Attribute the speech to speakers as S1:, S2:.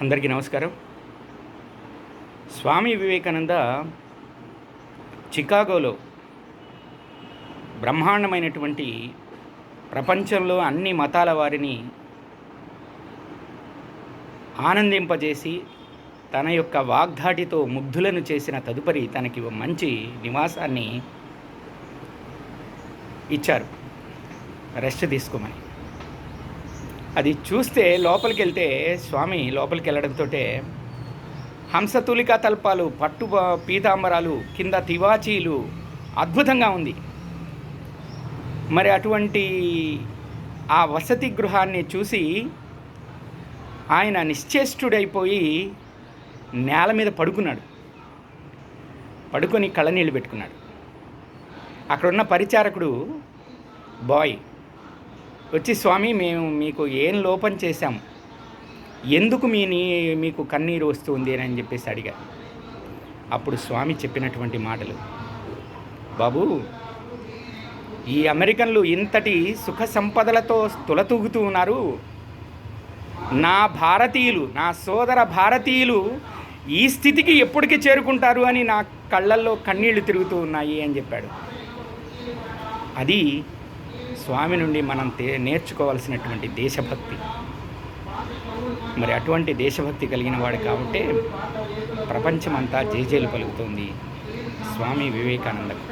S1: అందరికీ నమస్కారం. స్వామి వివేకానంద చికాగోలో బ్రహ్మాండమైనటువంటి ప్రపంచంలో అన్ని మతాల వారిని ఆనందింపజేసి తన యొక్క వాగ్ధాటితో ముగ్ధులను చేసిన తదుపరి తనకి మంచి నివాసాన్ని ఇచ్చారు. రెస్ట్ తీసుకోమని. అది చూస్తే లోపలికి వెళ్తే స్వామి లోపలికి వెళ్ళడంతో హంసతులికా తల్పాలు పట్టు పీతాంబరాలు కింద తివాచీలు అద్భుతంగా ఉంది. మరి అటువంటి ఆ వసతి గృహాన్ని చూసి ఆయన నిశ్చేష్టుడైపోయి నేల మీద పడుకున్నాడు. పడుకొని కళ్ళనీళ్ళు పెట్టుకున్నాడు. అక్కడున్న పరిచారకుడు బాయ్ వచ్చి స్వామి మేము మీకు ఏం లోపం చేశాం? ఎందుకు మీ నీ మీకు కన్నీరు వస్తుంది? అని చెప్పేసి అడిగారు అప్పుడు స్వామి చెప్పినటువంటి మాటలు బాబు ఈ అమెరికన్లు ఇంతటి సుఖ సంపదలతో తులతూగుతూ ఉన్నారు. నా భారతీయులు నా సోదర భారతీయులు ఈ స్థితికి ఎప్పటికి చేరుకుంటారు అని నా కళ్ళల్లో కన్నీళ్ళు తిరుగుతూ ఉన్నాయి అని చెప్పాడు. అది స్వామి నుండి మనం నేర్చుకోవాల్సినటువంటి దేశభక్తి. మరి అటువంటి దేశభక్తి కలిగిన వాడు కాబట్టి ప్రపంచమంతా జేజేలు పలుకుతుంది. స్వామి వివేకానందకు.